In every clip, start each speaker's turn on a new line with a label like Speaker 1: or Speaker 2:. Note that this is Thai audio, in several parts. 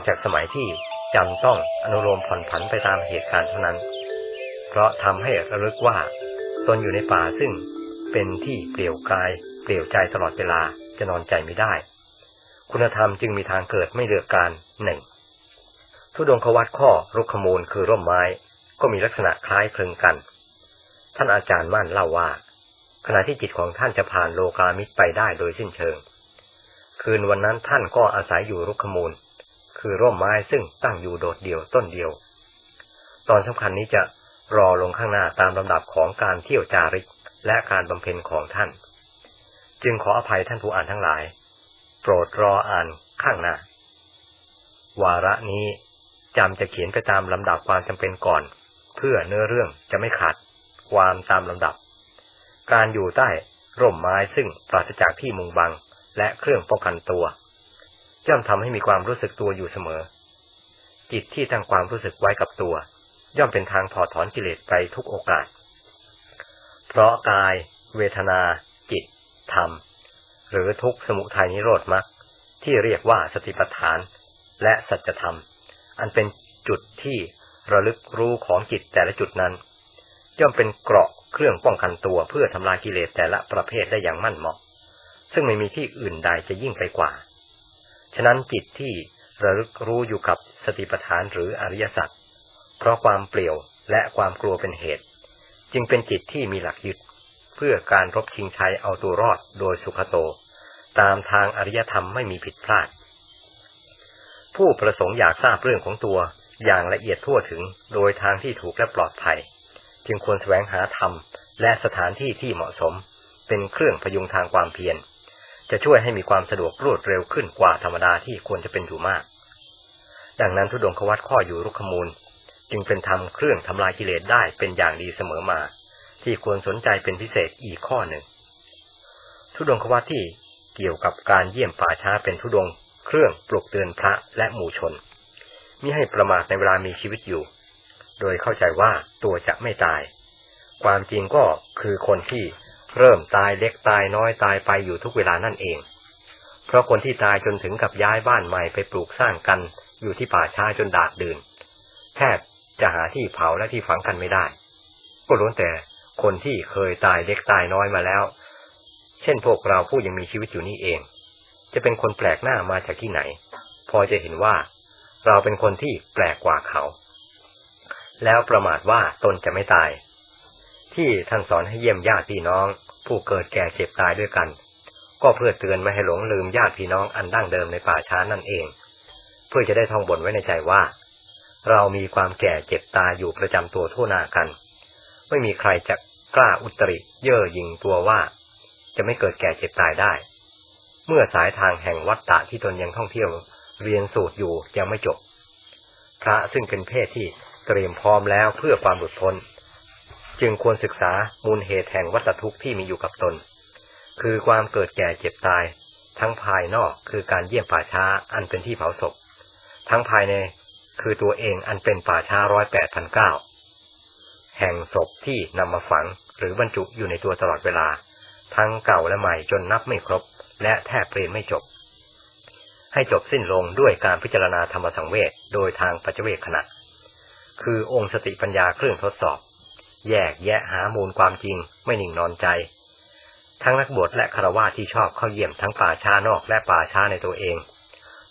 Speaker 1: อกจากสมัยที่จำต้องอนุโลมผ่อนผันไปตามเหตุการณ์เท่านั้น เพราะทำให้ระลึกว่า ตนอยู่ในป่าซึ่งเป็นที่เปลี่ยวกาย เปลี่ยวใจตลอดเวลาจะนอนใจไม่ได้ คุณธรรมจึงมีทางเกิดไม่เลือกการหนึ่งทุดงควัตข้อรุกขมูลคือร่มไม้ ก็มีลักษณะคล้ายคลึงกัน ท่านอาจารย์มั่นเล่าว่า ขณะที่จิตของท่านจะผ่านโลกามิตรไปได้โดยสิ้นเชิง คืนวันนั้นท่านก็อาศัยอยู่รุกขมูล คือร่มไม้ซึ่งตั้งอยู่โดดเดี่ยวต้นเดียว ตอนสำคัญนี้จะรอลงข้างหน้าตามลำดับของการเที่ยวจาริกและการบำเพ็ญของท่าน จึงขออภัยท่านผู้อ่านทั้งหลาย โปรดรออ่านข้างหน้า วาระนี้จำจะเขียนไปตามลำดับความจำเป็นก่อน เพื่อเนื้อเรื่องจะไม่ขาดความตามลำดับ การอยู่ใต้ร่มไม้ซึ่งปราศจากที่มุงบังและเครื่องป้องกันตัว ย่อมทำให้มีความรู้สึกตัวอยู่เสมอ จิตที่ตั้งความรู้สึกไว้กับตัว ย่อมเป็นทางถอดถอนกิเลสไปทุกโอกาส เพราะกาย เวทนา จิต ธรรม หรือทุกสมุทัยนิโรธมรรคที่เรียกว่าสติปัฏฐาน และสัจธรรม อันเป็นจุดที่ระลึกรู้ของจิตแต่ละจุดนั้น ย่อมเป็นเกราะเครื่องป้องกันตัวเพื่อทำลายกิเลสแต่ละประเภทได้อย่างมั่นเหมาะ ซึ่งไม่มีที่อื่นใดจะยิ่งไปกว่า ฉะนั้นจิตที่ระลึกรู้อยู่กับสติปัฏฐานหรืออริยสัจเพราะความเปลี่ยวและความกลัวเป็นเหตุ จึงเป็นจิตที่มีหลักยึด เพื่อการรบชิงชัยเอาตัวรอดโดยสุขโต ตามทางอริยธรรมไม่มีผิดพลาด ผู้ประสงค์อยากทราบเรื่องของตัวอย่างละเอียดทั่วถึงโดยทางที่ถูกและปลอดภัย จึงควรแสวงหาธรรมและสถานที่ที่เหมาะสม เป็นเครื่องพยุงทางความเพียร จะช่วยให้มีความสะดวกรวดเร็วขึ้นกว่าธรรมดาที่ควรจะเป็นอยู่มาก ดังนั้นทุดงควัตข้ออยู่รุกขมูล จึงเป็นธรรมเครื่องทำลายกิเลสได้เป็นอย่างดีเสมอมา ที่ควรสนใจเป็นพิเศษอีกข้อหนึ่ง ทุดงควัตที่เกี่ยวกับการเยี่ยมป่าช้าเป็นทุดง เครื่องปลุกเตือนพระและหมู่ชนมิให้ประมาทในเวลามีชีวิตอยู่ โดยเข้าใจว่าตัวจะไม่ตาย ความจริงก็คือคนที่ เริ่มตายเล็กตายน้อยตายไปอยู่ทุกเวลานั่นเอง เพราะคนที่ตายจนถึงกับย้ายบ้านใหม่ไปปลูกสร้างกันอยู่ที่ป่าช้าจนดาดดื่น แทบจะหาที่เผาและที่ฝังกันไม่ได้ ก็ล้วนแต่คนที่เคยตายเล็กตายน้อยมาแล้ว เช่นพวกเราผู้ยังมีชีวิตอยู่นี่เอง จะเป็นคนแปลกหน้ามาจากที่ไหน พอจะเห็นว่า เราเป็นคนที่แปลกกว่าเขา แล้วประมาทว่าตนจะไม่ตาย ที่ท่านสอนให้เยี่ยมญาติพี่น้อง ผู้เกิดแก่เจ็บตายด้วยกัน ก็เพื่อเตือนไม่ให้หลงลืมญาติพี่น้องอันดั้งเดิมในป่าช้านั่นเอง เพื่อจะได้ท่องบนไว้ในใจว่า เรามีความแก่เจ็บตายอยู่ประจำตัวทั่วหน้ากัน ไม่มีใครจะกล้าอุตริเย่อหยิ่งตัวว่า จะไม่เกิดแก่เจ็บตายได้ เมื่อสายทางแห่งวัฏฏะที่ตนยังท่องเที่ยวเรียนสูตรอยู่ยังไม่จบ พระซึ่งเป็นเพศที่เตรียมพร้อมแล้วเพื่อความหลุดพ้น จึงควรศึกษามูลเหตุแห่งวัฏทุกข์ที่มีอยู่กับตน คือความเกิดแก่เจ็บตาย ทั้งภายนอกคือการเยี่ยมป่าช้าอันเป็นที่เผาศพ ทั้งภายในคือตัวเองอันเป็นป่าช้าร้อยแปดพันเก้าแห่งศพที่นำมาฝังหรือบรรจุอยู่ในตัวตลอดเวลา ทั้งเก่าและใหม่จนนับไม่ครบ และแทบเปลี่ยนไม่จบ ให้จบสิ้นลงด้วยการพิจารณาธรรมสังเวชโดยทางปัจเจเวคขณะ คือองค์สติปัญญาเครื่องทดสอบ แยกแยะหามูลความจริง ไม่นิ่งนอนใจ ทั้งนักบวชและคารวะที่ชอบเข้าเยี่ยมทั้งป่าช้านอกและป่าช้าในตัวเอง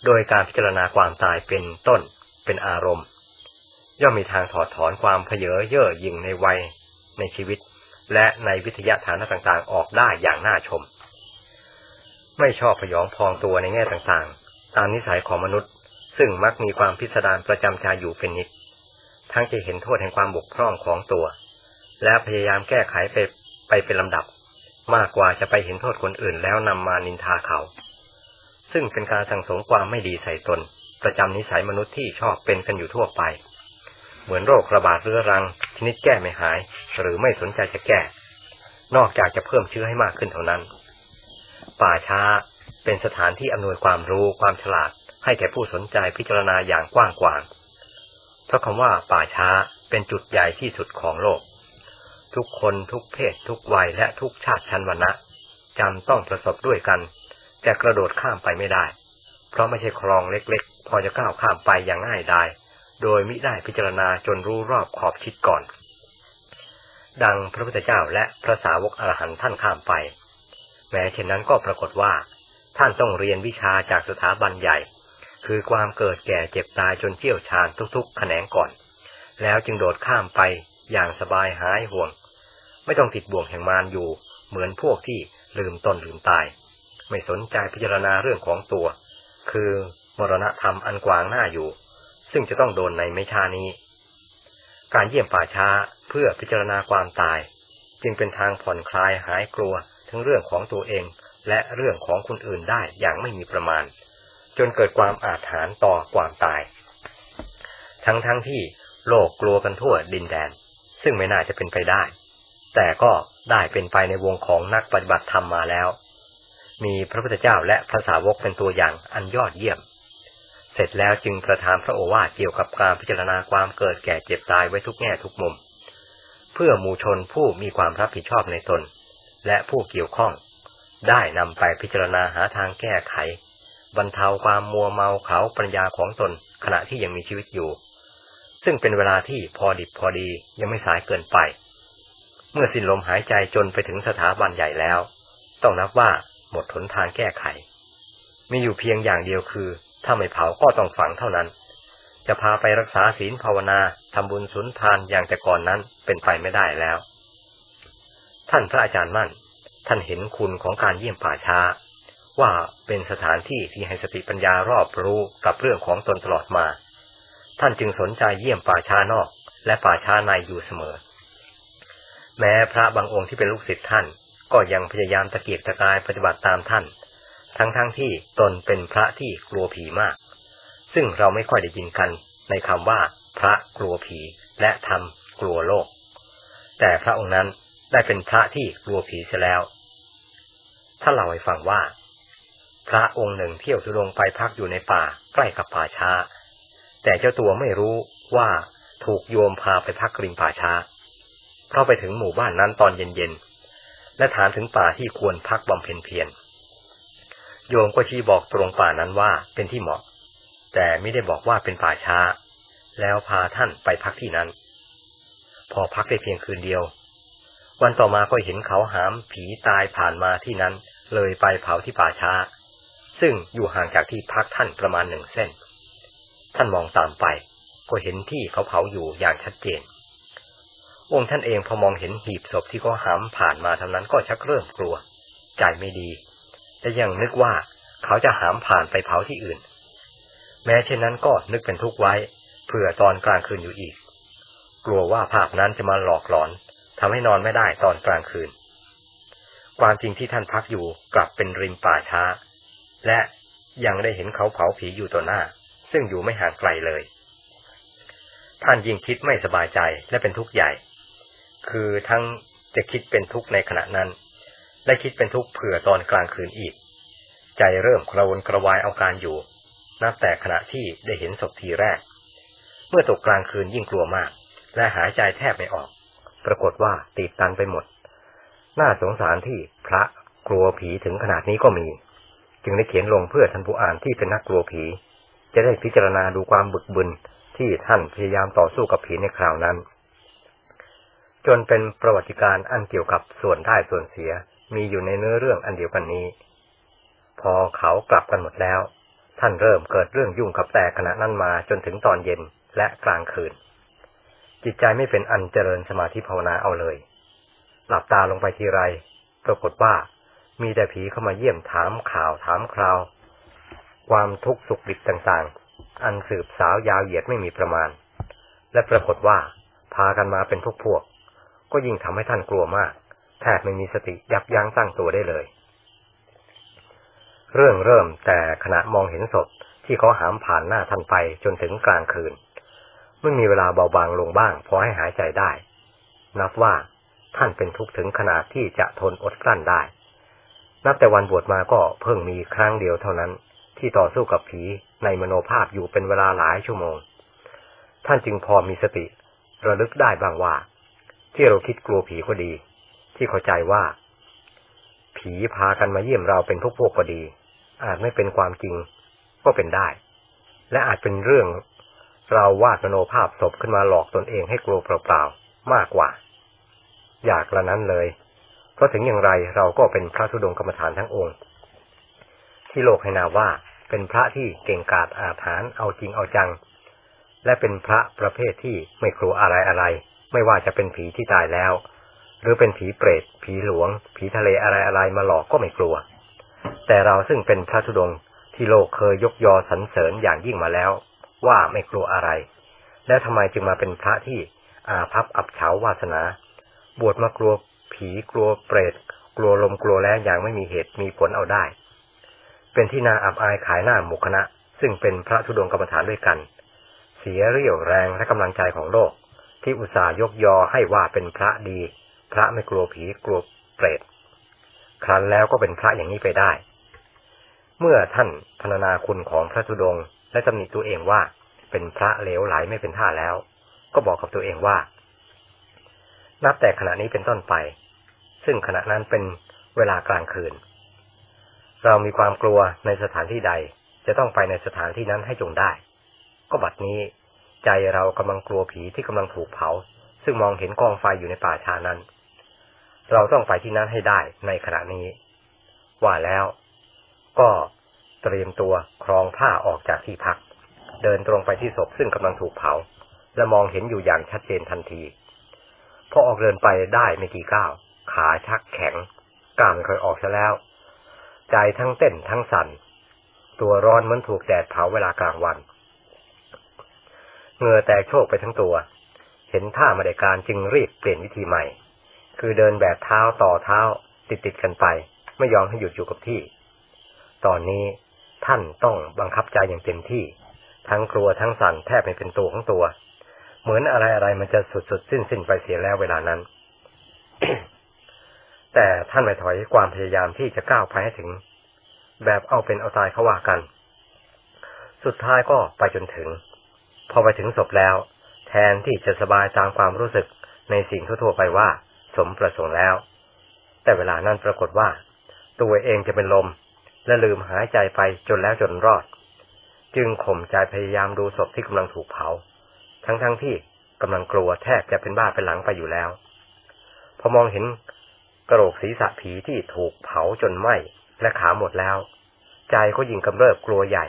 Speaker 1: โดยการพิจารณาความตายเป็นต้นเป็นอารมณ์ ย่อมมีทางถอดถอนความเพเยอเย่อหยิ่งในวัยในชีวิต และในวิทยาฐานะต่างๆ ออกได้อย่างน่าชม ไม่ชอบพยองพองตัวในแง่ต่างๆ ตามนิสัยของมนุษย์ ซึ่งมักมีความพิสดารประจำใจอยู่เป็นนิดทั้งจะเห็นโทษแห่งความบกพร่องของตัว และพยายามแก้ไขไปไปเป็นลำดับ มากกว่าจะไปเห็นโทษคนอื่นแล้วนำมานินทาเขา ซึ่งเป็นการสั่งสมความไม่ดีใส่ตน ประจำนิสัยมนุษย์ที่ชอบเป็นกันอยู่ทั่วไป เหมือนโรคระบาดเรื้อรัง ชนิดแก้ไม่หาย หรือไม่สนใจจะแก้ นอกจากจะเพิ่มเชื้อให้มากขึ้นเท่านั้น ป่าช้าเป็นสถานที่อำนวยความรู้ความฉลาด ให้แก่ผู้สนใจพิจารณาอย่างกว้างขวางเพราะคำว่าป่าช้าเป็นจุดใหญ่ที่สุดของโลก ทุกคนทุกเพศ ทุกวัยและทุกชาติชั้นวรรณะจำต้องประสบด้วยกัน แต่กระโดดข้ามไปไม่ได้ เพราะไม่ใช่คลองเล็กๆ พอจะก้าวข้ามไปอย่างง่ายดายโดยมิได้พิจารณาจนรู้รอบขอบชิดก่อน ดังพระพุทธเจ้าและพระสาวกอรหันต์ท่านข้ามไป แม้เช่นนั้นก็ปรากฏว่า ท่านต้องเรียนวิชาจากสถาบันใหญ่ คือความเกิดแก่เจ็บตายจนเชี่ยวชาญทุกๆ แขนงก่อน แล้วจึงโดดข้ามไปอย่างสบายหายห่วง ไม่ต้องติดบ่วงแห่งมารอยู่ เหมือนพวกที่ลืมตนลืมตาย ไม่สนใจพิจารณาเรื่องของตัว คือมรณะธรรมอันกวางหน้าอยู่ ซึ่งจะต้องโดนในไม่ช้านี้ การเยี่ยมป่าช้าเพื่อพิจารณาความตาย จึงเป็นทางผ่อนคลายหายกลัวทั้งเรื่องของตัวเอง และเรื่องของคนอื่นได้อย่างไม่มีประมาณ จนเกิดความอาถรรพ์ต่อความตาย ทั้งทั้งที่โลกกลัวกันทั่วดินแดน ซึ่งไม่น่าจะเป็นไปได้ แต่ก็ได้เป็นไปในวงของนักปฏิบัติธรรมมาแล้ว มีพระพุทธเจ้าและพระสาวกเป็นตัวอย่างอันยอดเยี่ยม เสร็จแล้วจึงประทานพระโอวาทเกี่ยวกับการพิจารณาความเกิดแก่เจ็บตายไว้ทุกแง่ทุกมุม เพื่อมูชนผู้มีความรับผิดชอบในตน และผู้เกี่ยวข้อง ได้นำไปพิจารณาหาทางแก้ไข บรรเทาความมัวเมาเขาปัญญาของตนขณะที่ยังมีชีวิตอยู่ ซึ่งเป็นเวลาที่พอดิบพอดียังไม่สายเกินไป เมื่อสิ้นลมหายใจจนไปถึงสถาบันใหญ่แล้ว ต้องนับว่าหมดหนทางแก้ไข มีอยู่เพียงอย่างเดียวคือ ถ้าไม่เผาก็ต้องฝังเท่านั้น จะพาไปรักษาศีลภาวนาทำบุญสุนทานอย่างแต่ก่อนนั้นเป็นไปไม่ได้แล้ว ท่านพระอาจารย์มั่น ท่านเห็นคุณของการเยี่ยมป่าช้า ว่าเป็นสถานที่ที่ให้สติปัญญารอบรู้กับเรื่องของตนตลอดมา ท่านจึงสนใจเยี่ยมป่าช้านอก และป่าช้าในอยู่เสมอ แม้พระบางองค์ที่เป็นลูกศิษย์ท่าน ก็ยังพยายามตะเกียกตะกายปฏิบัติตามท่าน ทั้งๆทที่ตนเป็นพระที่กลัวผีมาก ซึ่งเราไม่ค่อยได้ยินกันในคำว่า พระกลัวผีและทำกลัวโลก แต่พระองค์นั้นได้เป็นพระที่กลัวผีเสียแล้ว ถ้าเราให้ฟังว่า พระองค์หนึ่งเที่ยวทุรงไปพักอยู่ในป่าใกล้กับป่าช้า แต่เจ้าตัวไม่รู้ว่าถูกโยมพาไปพักริมป่าช้า เพราะไปถึงหมู่บ้านนั้นตอนเย็นๆ และถามถึงป่าที่ควรพักบำเพ็ญเพียร โยมก็ชี้บอกตรงป่านั้นว่าเป็นที่เหมาะ แต่ไม่ได้บอกว่าเป็นป่าช้า แล้วพาท่านไปพักที่นั้น พอพักได้เพียงคืนเดียว วันต่อมาก็เห็นเขาหามผีตายผ่านมาที่นั้น เลยไปเผาที่ป่าช้า ซึ่งอยู่ห่างจากที่พักท่านประมาณหนึ่งเส้น ท่านมองตามไป ก็เห็นที่เขาเผาอยู่อย่างชัดเจน องค์ท่านเองพอมองเห็นหีบศพที่เขาหามผ่านมาเท่านั้นก็ชักเริ่มกลัว ใจไม่ดีแต่ยังนึกว่าเขาจะหามผ่านไปเผาที่อื่น แม้เช่นนั้นก็นึกเป็นทุกข์ไว้เผื่อตอนกลางคืนอยู่อีก กลัวว่าภาพนั้นจะมาหลอกหลอนทำให้นอนไม่ได้ตอนกลางคืน ความจริงที่ท่านพักอยู่กลับเป็นริมป่าช้า และยังได้เห็นเขาเผาผีอยู่ต่อหน้า ซึ่งอยู่ไม่ห่างไกลเลย ท่านยิ่งคิดไม่สบายใจและเป็นทุกข์ใหญ่ คือทั้งจะคิดเป็นทุกข์ในขณะนั้น และคิดเป็นทุกข์เผื่อตอนกลางคืนอีก ใจเริ่มกระวนกระวายเอาการอยู่ นับแต่ขณะที่ได้เห็นศพทีแรก เมื่อตกกลางคืนยิ่งกลัวมาก และหายใจแทบไม่ออก ปรากฏว่าตีบตันไปหมด น่าสงสารที่พระกลัวผีถึงขนาดนี้ก็มี จึงได้เขียนลงเพื่อท่านผู้อ่านที่เป็นนักกลัวผี จะได้พิจารณาดูความบึกบึนที่ท่านพยายามต่อสู้กับผีในคราวนั้น จนเป็นประวัติการอันเกี่ยวกับส่วนได้ส่วนเสียมีอยู่ในเนื้อเรื่องอันเดียวกันนี้ พอเขากลับกันหมดแล้ว ท่านเริ่มเกิดเรื่องยุ่งกับแต่ขณะนั้นมาจนถึงตอนเย็นและกลางคืน จิตใจไม่เป็นอันเจริญสมาธิภาวนาเอาเลย หลับตาลงไปทีไรปรากฏว่ามีแต่ผีเข้ามาเยี่ยมถามข่าวถามคราว ความทุกข์สุขดิบต่างๆ อันสืบสาวยาวเหยียดไม่มีประมาณ และปรากฏว่าพากันมาเป็นพวกพวก ก็ยิ่งทำให้ท่านกลัวมาก แทบไม่มีสติยับยั้งตั้งตัวได้เลย เรื่องเริ่มแต่ขณะมองเห็นศพที่เขาหามผ่านหน้าท่านไปจนถึงกลางคืนเมื่อมีเวลาเบาบางลงบ้างพอให้หายใจได้ นับว่าท่านเป็นทุกข์ถึงขนาดที่จะทนอดกลั้นได้ นับแต่วันบวชมาก็เพิ่งมีครั้งเดียวเท่านั้น ที่ต่อสู้กับผีในมโนภาพอยู่เป็นเวลาหลายชั่วโมง ท่านจึงพอมีสติ ระลึกได้บ้างว่า ที่เราคิดกลัวผีก็ดี ที่เข้าใจว่า ผีพากันมาเยี่ยมเราเป็นพวกพวกก็ดี อาจไม่เป็นความจริงก็เป็นได้ และอาจเป็นเรื่องเราวาดมโนภาพศพขึ้นมาหลอกตนเองให้กลัวเปล่าๆมากกว่า อยากละนั้นเลยเพราะถึงอย่างไรเราก็เป็นพระธุดงกรรมฐานทั้งองค์ ที่โลกให้นาว่าเป็นพระที่เก่งกาจอาถรรพ์เอาจริงเอาจัง และเป็นพระประเภทที่ไม่กลัวอะไรอะไร ไม่ว่าจะเป็นผีที่ตายแล้ว หรือเป็นผีเปรต ผีหลวง ผีทะเลอะไรอะไรมาหลอกก็ไม่กลัว แต่เราซึ่งเป็นพระธุดงที่โลกเคยยกยอสรรเสริญอย่างยิ่งมาแล้ว ว่าไม่กลัวอะไร แล้วทำไมจึงมาเป็นพระที่อาภัพอับเฉาวาสนา บวชมากลัวผีกลัวเปรต กลัวลมกลัวแรงอย่างไม่มีเหตุมีผลเอาได้ เป็นที่นาอับอายขายหน้าหมู่คณะ ซึ่งเป็นพระธุดงกรรมฐานด้วยกัน เสียเรี่ยวแรงและกำลังใจของโลก ที่อุตส่าห์ยกยอให้ว่าเป็นพระดี พระไม่กลัวผีกลัวเปรตครั้นแล้วก็เป็นพระอย่างนี้ไปได้ เมื่อท่านพรรณนาคุณของพระธุดงค์และตำหนิตัวเองว่าเป็นพระเหลวไหลไม่เป็นท่าแล้ว ก็บอกกับตัวเองว่า นับแต่ขณะนี้เป็นต้นไป ซึ่งขณะนั้นเป็นเวลากลางคืน เรามีความกลัวในสถานที่ใดจะต้องไปในสถานที่นั้นให้จงได้ ก็บัดนี้ ใจเรากำลังกลัวผีที่กำลังถูกเผา ซึ่งมองเห็นกองไฟอยู่ในป่าชานั้น เราต้องไปที่นั้นให้ได้ในขณะนี้ ว่าแล้ว ก็เตรียมตัวครองผ้าออกจากที่พัก เดินตรงไปที่ศพซึ่งกำลังถูกเผา และมองเห็นอยู่อย่างชัดเจนทันทีพอออกเดินไปได้ไม่กี่ก้าวขาชักแข็งกล้ามไม่ค่อยออกซะแล้ว ใจทั้งเต้นทั้งสั่น ตัวร้อนเหมือนถูกแดดเผาเวลากลางวัน เงื่อแตกโชกไปทั้งตัว เห็นท่ามาได้การจึงรีบเปลี่ยนวิธีใหม่ คือเดินแบบเท้าต่อเท้าติดติดกันไป ไม่ยอมให้หยุดอยู่กับที่ ตอนนี้ท่านต้องบังคับใจอย่างเต็มที่ ทั้งกลัวทั้งสั่นแทบไม่เป็นตัวของตัว เหมือนอะไรอะไรมันจะสุดสุดสิ้นสิ้นไปเสียแล้วเวลานั้น แต่ท่านไม่ถอยความพยายามที่จะก้าวไปให้ถึง แบบเอาเป็นเอาตายเขาว่ากัน สุดท้ายก็ไปจนถึง พอไปถึงศพแล้ว แทนที่จะสบายตามความรู้สึกในสิ่งทั่วๆไปว่า สมประสงค์แล้ว แต่เวลานั้นปรากฏว่า ตัวเองจะเป็นลม และลืมหายใจไปจนแล้วจนรอด จึงข่มใจพยายามดูศพที่กำลังถูกเผา ทั้งๆทที่กำลังกลัวแทบจะเป็นบ้าเป็นหลังไปอยู่แล้ว พอมองเห็นกระโหลกศีรษะผีที่ถูกเผาจนไหม้และขาหมดแล้ว ใจก็ยิ่งกำเริบกลัวใหญ่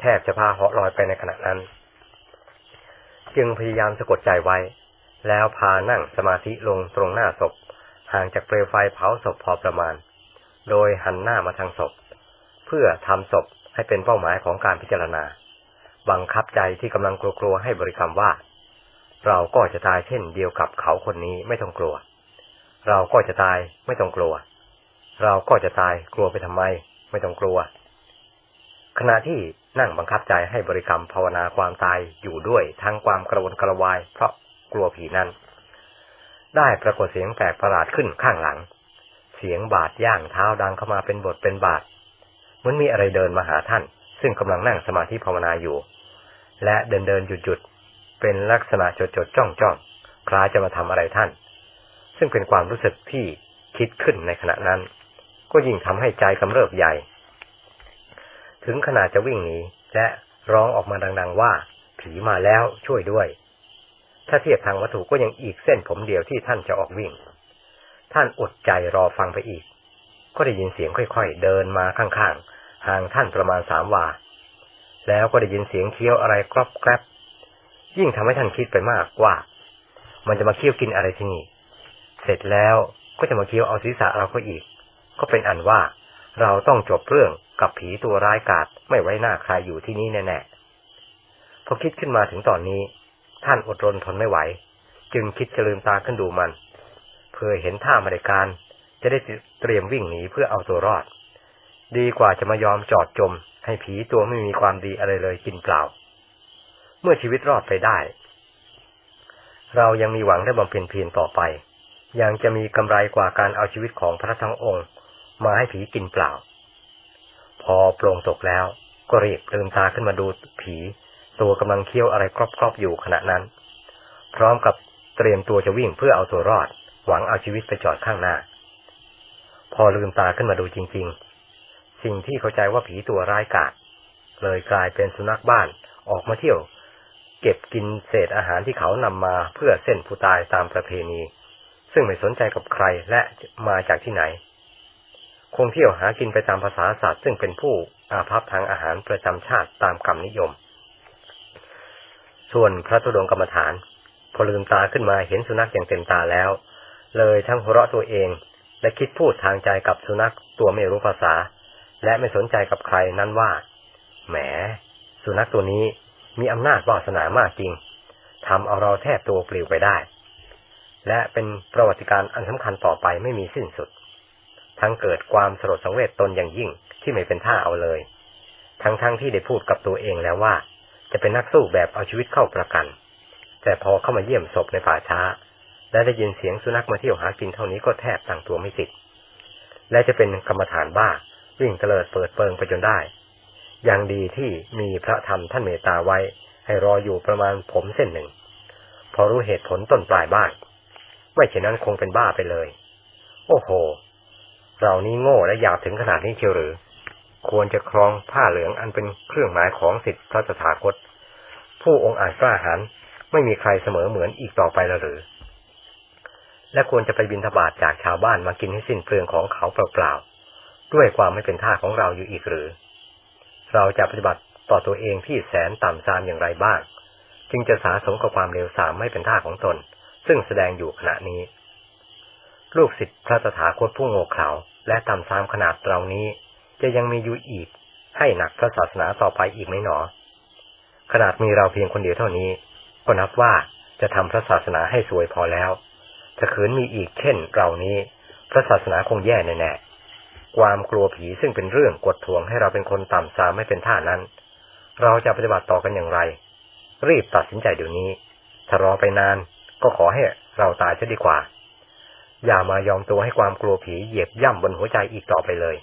Speaker 1: แทบจะพาเหาะลอยไปในขณะนั้น จึงพยายามสะกดใจไว้ แล้วพานั่งสมาธิลงตรงหน้าศพ ห่างจากเปลวไฟเผาศพพอประมาณ โดยหันหน้ามาทางศพ เพื่อทำศพให้เป็นเป้าหมายของการพิจารณา บังคับใจที่กำลังกลัวๆให้บริกรรมว่า เราก็จะตายเช่นเดียวกับเขาคนนี้ไม่ต้องกลัว เราก็จะตายไม่ต้องกลัว เราก็จะตายกลัวไปทำไม ไม่ต้องกลัว ขณะที่ นั่งบังคับใจให้บริกรรมภาวนาความตายอยู่ด้วยทั้งความกระวนกระวาย เพราะกลัวผีนั้น ได้ปรากฏเสียงแปลกประหลาดขึ้นข้างหลัง เสียงบาดย่างเท้าดังเข้ามาเป็นบทเป็นบาทเหมือนมีอะไรเดินมาหาท่าน ซึ่งกำลังนั่งสมาธิภาวนาอยู่ และเดินเดินหยุดหยุดเป็นลักษณะจดจดจ้องจ้องคล้ายจะมาทำอะไรท่าน ซึ่งเป็นความรู้สึกที่คิดขึ้นในขณะนั้น ก็ยิ่งทำให้ใจกำเริบใหญ่ ถึงขนาดจะวิ่งหนีและร้องออกมาดัง ๆ ว่า ผีมาแล้วช่วยด้วย ถ้าเทียบทางวัตถุก็ยังอีกเส้นผมเดียวที่ท่านจะออกวิ่ง ท่านอดใจรอฟังไปอีก ก็ได้ยินเสียงค่อยๆ เดินมาข้างๆห่างท่านประมาณสามวา แล้วก็ได้ยินเสียงเคี้ยวอะไรกรอบแกรบยิ่งทำให้ท่านคิดไปมากว่า มันจะมาเคี้ยวกินอะไรที่นี่ เสร็จแล้วก็จะมาเคี้ยวเอาศีรษะเราก็อีก ก็เป็นอันว่าเราต้องจบเรื่อง กับผีตัวร้ายกาจไม่ไว้หน้าใครอยู่ที่นี่แน่ๆพอคิดขึ้นมาถึงตอนนี้ ท่านอดรนทนไม่ไหว จึงคิดจะลืมตาขึ้นดูมันเพื่อเห็นท่ามาในการ จะได้เตรียมวิ่งหนีเพื่อเอาตัวรอด ดีกว่าจะมายอมจอดจม ให้ผีตัวไม่มีความดีอะไรเลยกินเปล่า เมื่อชีวิตรอดไปได้ เรายังมีหวังได้บำเพ็ญเพียรต่อไป ยังจะมีกำไรกว่าการเอาชีวิตของพระทั้งองค์ มาให้ผีกินเปล่า พอโปร่งตกแล้ว ก็รีบลืมตาขึ้นมาดูผี ตัวกำลังเคี้ยวอะไรกรอบๆอยู่ขณะนั้น พร้อมกับเตรียมตัวจะวิ่งเพื่อเอาตัวรอด หวังเอาชีวิตไปจอดข้างหน้า พอลืมตาขึ้นมาดูจริง ๆ สิ่งที่เข้าใจว่าผีตัวร้ายกาจเลยกลายเป็นสุนัขบ้านออกมาเที่ยว เก็บกินเศษอาหารที่เขานำมาเพื่อเส้นผู้ตายตามประเพณี ซึ่งไม่สนใจกับใครและมาจากที่ไหน คงเที่ยวหากินไปตามภาษาศาสตร์ซึ่งเป็นผู้อาภัพทางอาหารประจำชาติตามกรรมนิยม ส่วนพระธุดงกรรมฐาน พอลืมตาขึ้นมาเห็นสุนัขอย่างเต็มตาแล้ว เลยทั้งหัวเราะตัวเอง และคิดพูดทางใจกับสุนัขตัวไม่รู้ภาษา และไม่สนใจกับใครนั้นว่า แหม สุนัขตัวนี้มีอำนาจวาสนามากจริงทำเอาเราแทบตัวปลิวไปได้ และเป็นประวัติการอันสำคัญต่อไปไม่มีสิ้นสุด ทั้งเกิดความสลดสังเวชตนอย่างยิ่งที่ไม่เป็นท่าเอาเลย ทั้งๆทที่ได้พูดกับตัวเองแล้วว่า จะเป็นนักสู้แบบเอาชีวิตเข้าประกัน แต่พอเข้ามาเยี่ยมศพในป่าช้า และได้ยินเสียงสุนัขมาเที่ยวหากินเท่านี้ก็แทบตั้งตัวไม่ติด และจะเป็นกรรมฐานบ้าวิ่งเตลิดเปิดเปิงไปจนได้ อย่างดีที่มีพระธรรมท่านเมตตาไว้ ให้รออยู่ประมาณผมเส้นหนึ่ง พอรู้เหตุผลต้นปลายบ้าง ไม่เช่นนั้นคงเป็นบ้าไปเลย โอ้โห เรานี้โง่และหยาบถึงขนาดนี้เชียวหรือ ควรจะครองผ้าเหลืองอันเป็นเครื่องหมายของสิทธิพระสถาคต ผู้องค์อาจกล้าหาญไม่มีใครเสมอเหมือนอีกต่อไปแล้วหรือ และควรจะไปบินทบาทจากชาวบ้านมากินให้สิ้นเปลืองของเขาเปล่าๆด้วยความไม่เป็นท่าของเราอยู่อีกหรือ เราจะปฏิบัติต่อตัวเองที่แสนต่ำซามอย่างไรบ้าง จึงจะสาสมกับความเลวทรามไม่เป็นท่าของตน ซึ่งแสดงอยู่ขณะนี้ ลูกศิษย์พระสถาคตผู้โง่เขลาและต่ำซามขนาดเรานี้ จะยังมีอยู่อีก ให้หนักพระศาสนาต่อไปอีกไหมหนอ ขนาดมีเราเพียงคนเดียวเท่านี้ ก็นับว่าจะทำพระศาสนาให้สวยพอแล้ว ถ้าขืนมีอีกเช่นเรานี้ พระศาสนาคงแย่แน่ๆความกลัวผีซึ่งเป็นเรื่องกดทวงให้เราเป็นคนต่ำซามไม่เป็นท่านั้น เราจะปฏิบัติต่อกันอย่างไร รีบตัดสินใจเดี๋ยวนี้ ถ้ารอไปนานก็ขอให้เราตายจะดีกว่า อย่ามายอมตัวให้ความกลัวผีเหยียบย่ำบนหัวใจอีกต่อไปเลย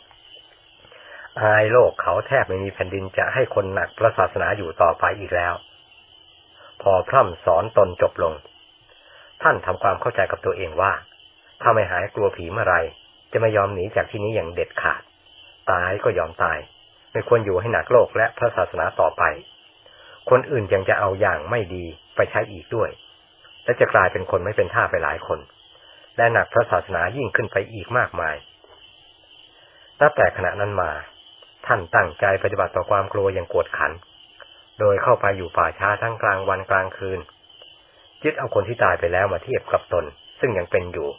Speaker 1: อายโลกเขาแทบไม่มีแผ่นดินจะให้คนหนักพระศาสนาอยู่ต่อไปอีกแล้ว พอพร่ำสอนตนจบลง ท่านทำความเข้าใจกับตัวเองว่า ถ้าไม่หายกลัวผีเมื่อไร จะไม่ยอมหนีจากที่นี้อย่างเด็ดขาด ตายก็ยอมตาย ไม่ควรอยู่ให้หนักโลกและพระศาสนาต่อไป คนอื่นยังจะเอาอย่างไม่ดีไปใช้อีกด้วย และจะกลายเป็นคนไม่เป็นท่าไปหลายคน และหนักพระศาสนายิ่งขึ้นไปอีกมากมายตั้งแต่ขณะนั้นมา ท่านตั้งใจปฏิบัติต่อความกลัวอย่างกวดขัน โดยเข้าไปอยู่ป่าช้าทั้งกลางวันกลางคืน ยึดเอาคนที่ตายไปแล้วมาเทียบกับตน ซึ่งยังเป็นอยู่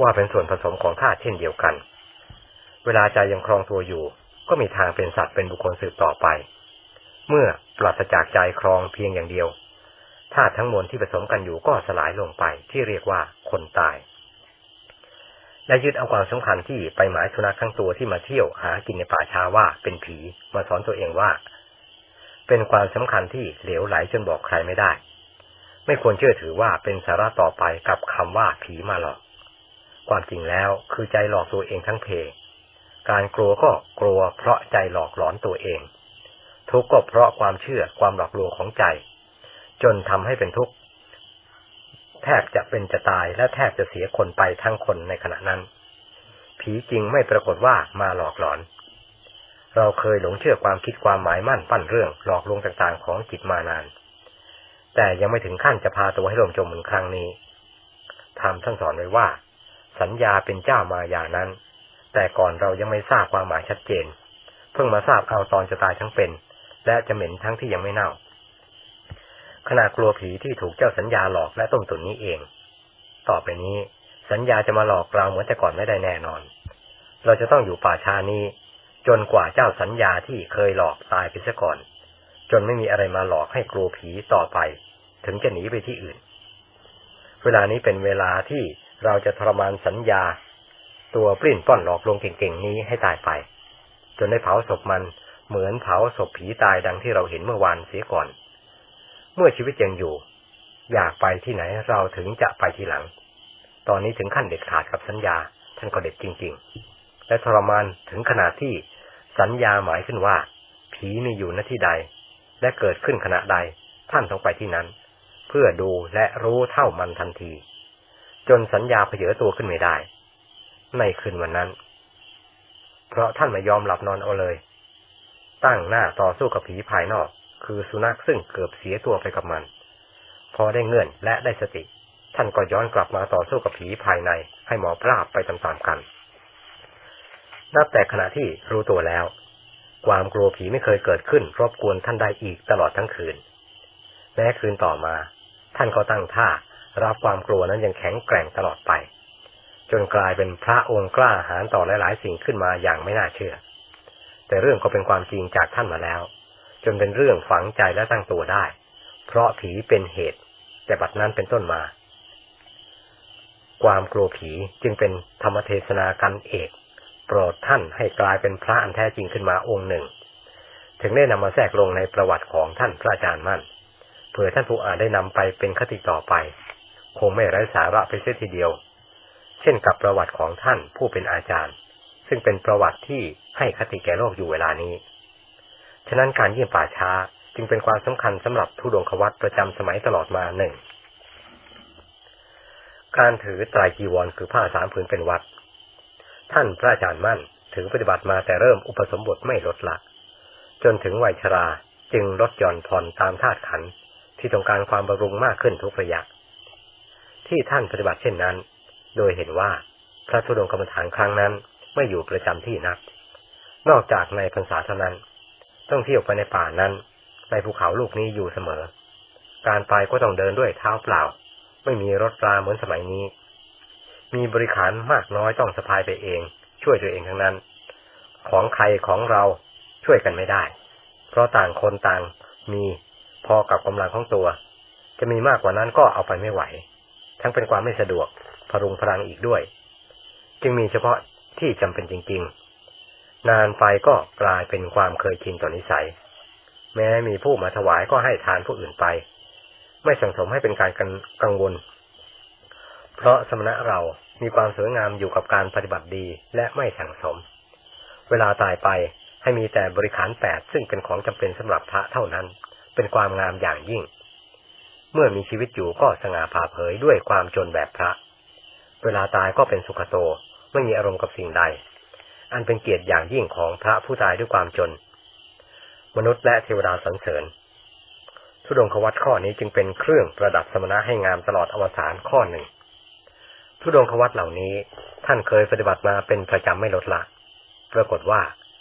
Speaker 1: ว่าเป็นส่วนผสมของธาตุเช่นเดียวกัน เวลาใจยังครองตัวอยู่ ก็มีทางเป็นสัตว์เป็นบุคคลสืบต่อไป เมื่อปราศจากใจครองเพียงอย่างเดียว ธาตุทั้งมวลที่ผสมกันอยู่ก็สลายลงไปที่เรียกว่าคนตาย และยึดเอาความสำคัญที่ไปหมายสุนัขทั้งตัวที่มาเที่ยวหากินในป่าช้าว่าเป็นผีมาสอนตัวเองว่า เป็นความสำคัญที่เหลวไหลจนบอกใครไม่ได้ ไม่ควรเชื่อถือว่าเป็นสาระต่อไปกับคำว่าผีมาหลอก ความจริงแล้วคือใจหลอกตัวเองทั้งเพ การกลัวก็กลัวเพราะใจหลอกหลอนตัวเอง ทุกข์ก็เพราะความเชื่อความหลอกลวงของใจ จนทำให้เป็นทุกข์แทบจะเป็นจะตายและแทบจะเสียคนไปทั้งคนในขณะนั้น ผีจริงไม่ปรากฏว่ามาหลอกหลอน เราเคยหลงเชื่อความคิดความหมายมั่นปั้นเรื่องหลอกลวงต่างๆของจิตมานาน แต่ยังไม่ถึงขั้นจะพาตัวให้ลมจมเหมือนครั้งนี้ธรรมท่านสอนไว้ว่า สัญญาเป็นเจ้ามายานั้น แต่ก่อนเรายังไม่ทราบความหมายชัดเจน เพิ่งมาทราบเอาตอนจะตายทั้งเป็น และจะเหม็นทั้งที่ยังไม่เน่า ขณะกลัวผีที่ถูกเจ้าสัญญาหลอกและต้มตุนนี้เอง ต่อไปนี้ สัญญาจะมาหลอกเราเหมือนแต่ก่อนไม่ได้แน่นอน เราจะต้องอยู่ป่าชานี้ จนกว่าเจ้าสัญญาที่เคยหลอกตายไปซะก่อน จนไม่มีอะไรมาหลอกให้กลัวผีต่อไป ถึงจะหนีไปที่อื่น เวลานี้เป็นเวลาที่เราจะทรมานสัญญา ตัวปลิ้นป้อนหลอกลงเก่งๆนี้ให้ตายไป จนได้เผาศพมันเหมือนเผาศพผีตายดังที่เราเห็นเมื่อวานเสียก่อน เมื่อชีวิตยังอยู่ อยากไปที่ไหนเราถึงจะไปทีหลัง ตอนนี้ถึงขั้นเด็ดขาดกับสัญญา ท่านก็เด็ดจริง ๆ และทรมานถึงขนาดที่สัญญาหมายขึ้นว่า ผีมีอยู่ณที่ใด และเกิดขึ้นขณะใดท่านต้องไปที่นั้น เพื่อดูและรู้เท่ามันทันที จนสัญญาเผยตัวขึ้นไม่ได้ ในคืนวันนั้น เพราะท่านไม่ยอมหลับนอนเอาเลย ตั้งหน้าต่อสู้กับผีภายนอก คือสุนัขซึ่งเกือบเสียตัวไปกับมัน พอได้เงื่อนและได้สติ ท่านก็ย้อนกลับมาต่อสู้กับผีภายในให้หมอปราบไปตามๆกัน นับแต่ขณะที่รู้ตัวแล้ว ความกลัวผีไม่เคยเกิดขึ้น รบกวนท่านได้อีกตลอดทั้งคืน แม้คืนต่อมา ท่านก็ตั้งท่ารับความกลัวนั้นยังแข็งแกร่งตลอดไป จนกลายเป็นพระองค์กล้าหาญต่อหลายๆ สิ่งขึ้นมาอย่างไม่น่าเชื่อ แต่เรื่องก็เป็นความจริงจากท่านมาแล้ว จนเป็นเรื่องฝังใจและตั้งตัวได้ เพราะผีเป็นเหตุ แต่บัดนั้นเป็นต้นมา ความกลัวผีจึงเป็นธรรมเทศนากันเอก โปรดท่านให้กลายเป็นพระอันแท้จริงขึ้นมาองค์หนึ่ง ถึงได้นำมาแทรกลงในประวัติของท่านพระอาจารย์มั่นเผื่อท่านผู้อ่านได้นำไปเป็นคติต่อไป คงไม่ไร้สาระไปเสียทีเดียว เช่นกับประวัติของท่านผู้เป็นอาจารย์ ซึ่งเป็นประวัติที่ให้คติแก่โลกอยู่เวลานี้ ฉะนั้นการเยี่ยมป่าช้าจึงเป็นความสำคัญสำหรับทุดงควัตประจำสมัยตลอดมาหนึ่ง การถือไตรจีวรคือผ้าสามผืนเป็นวัด ท่านพระอาจารย์มั่นถือปฏิบัติมาแต่เริ่มอุปสมบทไม่ลดละ จนถึงวัยชราจึงลดหย่อนผ่อนตามธาตุขันที่ต้องการความบำรุงมากขึ้นทุกระยะ ที่ท่านปฏิบัติเช่นนั้น โดยเห็นว่าพระธุดงกรรมฐานครั้งนั้นไม่อยู่ประจำที่นัก นอกจากในพรรษาเท่านั้น ต้องเที่ยวไปในป่านั้น ในภูเขาลูกนี้อยู่เสมอ การไปก็ต้องเดินด้วยเท้าเปล่า ไม่มีรถราเหมือนสมัยนี้ มีบริขารมากน้อยต้องสะพายไปเอง ช่วยตัวเองทั้งนั้น ของใครของเราช่วยกันไม่ได้ เพราะต่างคนต่างมีพอกับกำลังของตัว จะมีมากกว่านั้นก็เอาไปไม่ไหว ทั้งเป็นความไม่สะดวกพรุงพลังอีกด้วย จึงมีเฉพาะที่จำเป็นจริง ๆ นานไปก็กลายเป็นความเคยชินต่อนนิสัย แม้มีผู้มาถวายก็ให้ทานผู้อื่นไป ไม่สังสมให้เป็นการกังวล เพราะสมณะเรามีความสวยงามอยู่กับการปฏิบัติดีและไม่สังสม เวลาตายไปให้มีแต่บริขารแปดซึ่งเป็นของจำเป็นสำหรับพระเท่านั้น เป็นความงามอย่างยิ่ง เมื่อมีชีวิตอยู่ก็สง่าผ่าเผยด้วยความจนแบบพระ เวลาตายก็เป็นสุขโต ไม่มีอารมณ์กับสิ่งใด อันเป็นเกียรติอย่างยิ่งของพระผู้ตายด้วยความจน มนุษย์และเทวดาสรรเสริญทุดงควัตข้อนี้จึงเป็นเครื่องประดับสมณะให้งามตลอดอวสานข้อหนึ่งทุดงควัตเหล่านี้ท่านเคยปฏิบัติมาเป็นประจำไม่ลดละ ปรากฏว่า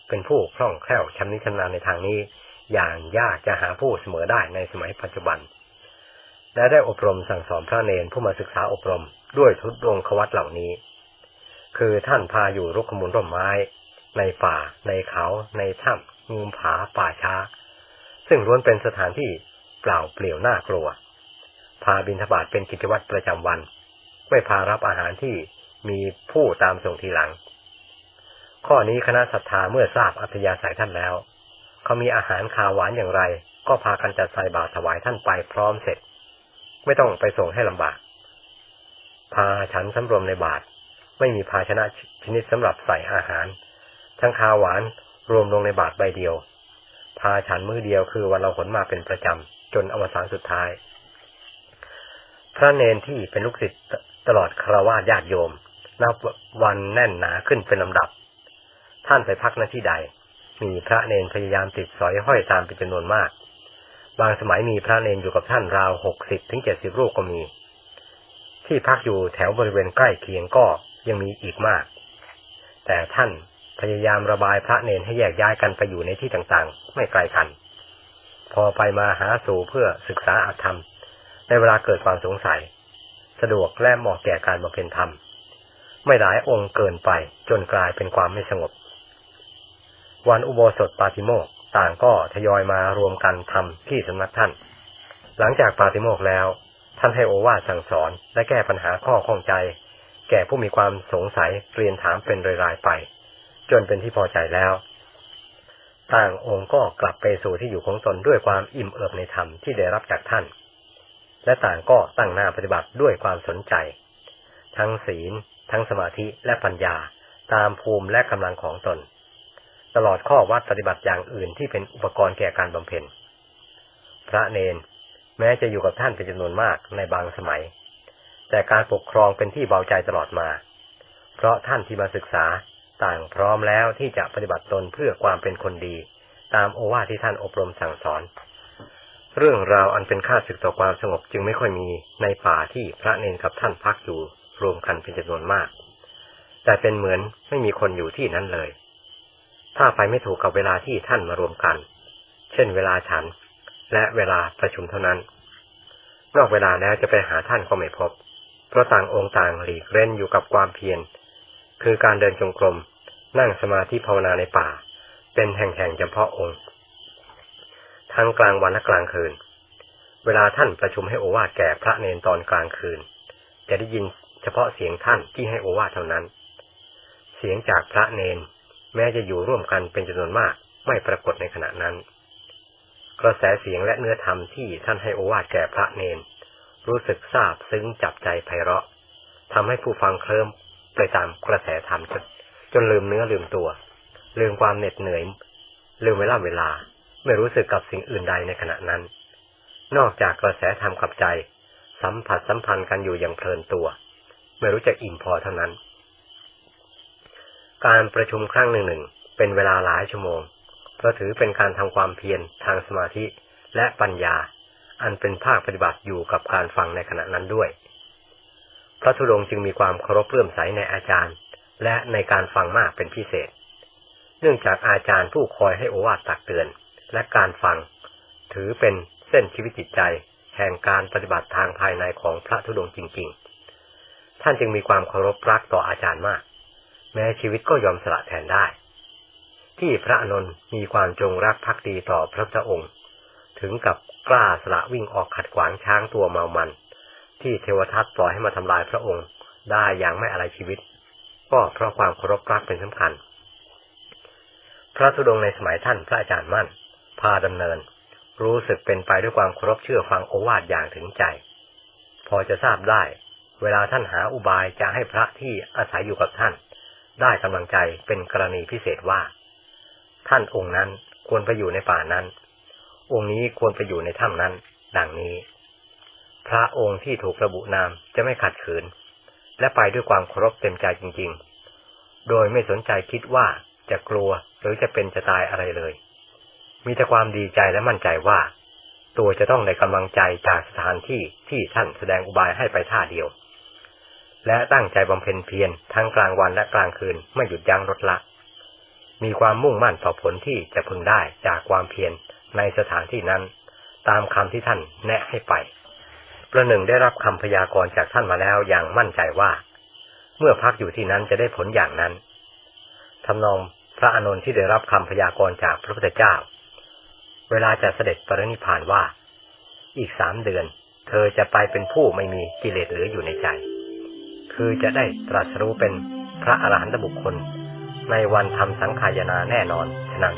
Speaker 1: เป็นผู้คล่องแคล่วชำนิชำนาญในทางนี้ อย่างยากจะหาผู้เสมอได้ในสมัยปัจจุบัน และได้อบรมสั่งสอนพระเนนผู้มาศึกษาอบรมด้วยทุดงควัตเหล่านี้ คือท่านพาอยู่รุกขมูลร่มไม้ ในป่า ในเขา ในถ้ำงูผาป่าช้า ซึ่งล้วนเป็นสถานที่เปล่าเปลี่ยวน่ากลัว พาบินทบาทเป็นกิจวัตรประจำวัน ไม่พารับอาหารที่มีผู้ตามส่งทีหลัง ข้อนี้คณะศรัทธาเมื่อทราบอัธยาศัยท่านแล้ว เขามีอาหารคาหวานอย่างไร ก็พากันจัดใส่บาตรถวายท่านไปพร้อมเสร็จ ไม่ต้องไปส่งให้ลำบาก พาฉันสำรวมในบาตร ไม่มีภาชนะชนิดสำหรับใส่อาหาร ทั้งคาหวานรวมลงในบาตรใบเดียว พาฉันมือเดียวคือวันเราขนมาเป็นประจำ จนอวสานสุดท้าย พระเนนที่เป็นลูกศิษย์ตลอดคารวะญาติโยม นับวันแน่นหนาขึ้นเป็นลำดับ ท่านไปพักณที่ใด มีพระเนนพยายามติดสอยห้อยตามเป็นจำนวนมาก บางสมัยมีพระเนนอยู่กับท่านราวหกสิบถึงเจ็ดสิบรูปก็มี ที่พักอยู่แถวบริเวณใกล้เคียงก็ ยังมีอีกมาก แต่ท่านพยายามระบายพระเนนให้แยกย้ายกันไปอยู่ในที่ต่างๆ ไม่ไกลกัน พอไปมาหาสู่เพื่อศึกษาอาธรรม ในเวลาเกิดความสงสัย สะดวกและเหมาะแก่การบำเพ็ญธรรม ไม่หลายองค์เกินไปจนกลายเป็นความไม่สงบ วันอุโบสถปาติโมกต่างก็ทยอยมารวมกันทำที่สำนักท่าน หลังจากปาติโมกแล้ว ท่านให้โอวาสั่งสอนและแก้ปัญหาข้อข้องใจ ก่ผู้มีความสงสัยเรียนถามเป็นรายๆไป จนเป็นที่พอใจแล้ว ต่างองค์ก็กลับไปสู่ที่อยู่ของตนด้วยความอิ่มเอิบในธรรมที่ได้รับจากท่าน และต่างก็ตั้งหน้าปฏิบัติด้วยความสนใจ ทั้งศีล ทั้งสมาธิและปัญญาตามภูมิและกำลังของตน ตลอดข้อวัดปฏิบัติอย่างอื่นที่เป็นอุปกรณ์แก่การบำเพ็ญ พระเนน แม้จะอยู่กับท่านเป็นจำนวนมากในบางสมัย แต่การปกครองเป็นที่เบาใจตลอดมา เพราะท่านที่มาศึกษาต่างพร้อมแล้วที่จะปฏิบัติตนเพื่อความเป็นคนดี ตามโอวาทที่ท่านอบรมสั่งสอน เรื่องราวอันเป็นค่าศึกต่อความสงบจึงไม่ค่อยมีในป่าที่พระเนนกับท่านพักอยู่รวมกันเป็นจำนวนมาก แต่เป็นเหมือนไม่มีคนอยู่ที่นั้นเลย ถ้าไปไม่ถูกกับเวลาที่ท่านมารวมกัน เช่น เวลาฉัน และเวลาประชุมเท่านั้น นอกเวลาแล้วจะไปหาท่านก็ไม่พบ เพราะต่างองค์ต่างหลีกเล่นอยู่กับความเพียร คือการเดินจงกรม นั่งสมาธิภาวนาในป่า เป็นแห่งๆเฉพาะองค์ ทั้งกลางวันและกลางคืน เวลาท่านประชุมให้โอวาทแก่พระเนนตอนกลางคืน จะได้ยินเฉพาะเสียงท่านที่ให้โอวาทเท่านั้น เสียงจากพระเนนแม้จะอยู่ร่วมกันเป็นจำนวนมากไม่ปรากฏในขณะนั้น กระแสเสียงและเนื้อธรรมที่ท่านให้โอวาทแก่พระเนน รู้สึกซาบซึ้งจับใจไพเราะทำให้ผู้ฟังเคลิ้มไปตามกระแสธรรมจนจนลืมเนื้อลืมตัว ลืมความเหน็ดเหนื่อย ลืมเวลาเวลา ไม่รู้สึกกับสิ่งอื่นใดในขณะนั้น นอกจากกระแสธรรมกับใจ สัมผัสสัมพันธ์กันอยู่อย่างเพลินตัว ไม่รู้จักอิ่มพอเท่านั้น การประชุมครั้งหนึ่งหนึ่งเป็นเวลาหลายชั่วโมงเพราะถือเป็นการทำความเพียรทางสมาธิและปัญญา อันเป็นภาคปฏิบัติอยู่กับการฟังในขณะนั้นด้วย พระธุดงค์จึงมีความเคารพเลื่อมใสในอาจารย์ และในการฟังมากเป็นพิเศษ เนื่องจากอาจารย์ผู้คอยให้โอวาทตักเตือน และการฟัง ถือเป็นเส้นชีวิตจิตใจ แห่งการปฏิบัติทางภายในของพระธุดงค์จริง ๆ ท่านจึงมีความเคารพรักต่ออาจารย์มาก แม้ชีวิตก็ยอมสละแทนได้ ที่พระอานนมีความจงรักภักดีต่อพระพุทธองค์ ถึงกับ กล้าสละวิ่งออกขัดขวางช้างตัวเมามัน ที่เทวทัตปล่อยให้มาทำลายพระองค์ได้อย่างไม่อะไรชีวิต ก็เพราะความเคารพรักเป็นสำคัญ พระธุดงในสมัยท่านพระอาจารย์มั่น พาดำเนิน รู้สึกเป็นไปด้วยความเคารพเชื่อฟังโอวาทอย่างถึงใจ พอจะทราบได้ เวลาท่านหาอุบายจะให้พระที่อาศัยอยู่กับท่าน ได้กำลังใจเป็นกรณีพิเศษว่า ท่านองค์นั้นควรไปอยู่ในป่านั้น องค์นี้ควรไปอยู่ในถ้ำนั้น ดังนี้ พระองค์ที่ถูกระบุนามจะไม่ขัดขืน และไปด้วยความเคารพเต็มใจจริง ๆ โดยไม่สนใจคิดว่าจะกลัวหรือจะเป็นจะตายอะไรเลย มีแต่ความดีใจและมั่นใจว่า ตัวจะต้องได้กำลังใจจากสถานที่ที่ท่านแสดงอุบายให้ไปท่าเดียว และตั้งใจบำเพ็ญเพียรทั้งกลางวันและกลางคืนไม่หยุดยั้งลดละ มีความมุ่งมั่นต่อผลที่จะพึงได้จากความเพียร ในสถานที่นั้น ตามคำที่ท่านแนะให้ไปประหนึ่งได้รับคำพยากรณ์จากท่านมาแล้วอย่างมั่นใจว่า เมื่อพักอยู่ที่นั้นจะได้ผลอย่างนั้นทำนองพระอานนท์ที่ได้รับคำพยากรณ์จากพระพุทธเจ้า เวลาจะเสด็จปรินิพพานว่า อีกสามเดือน เธอจะไปเป็นผู้ไม่มีกิเลสเหลืออยู่ในใจ คือจะได้ตรัสรู้เป็นพระอรหันตบุคคล ในวันทำสังขายนาแน่นอนฉะนั้น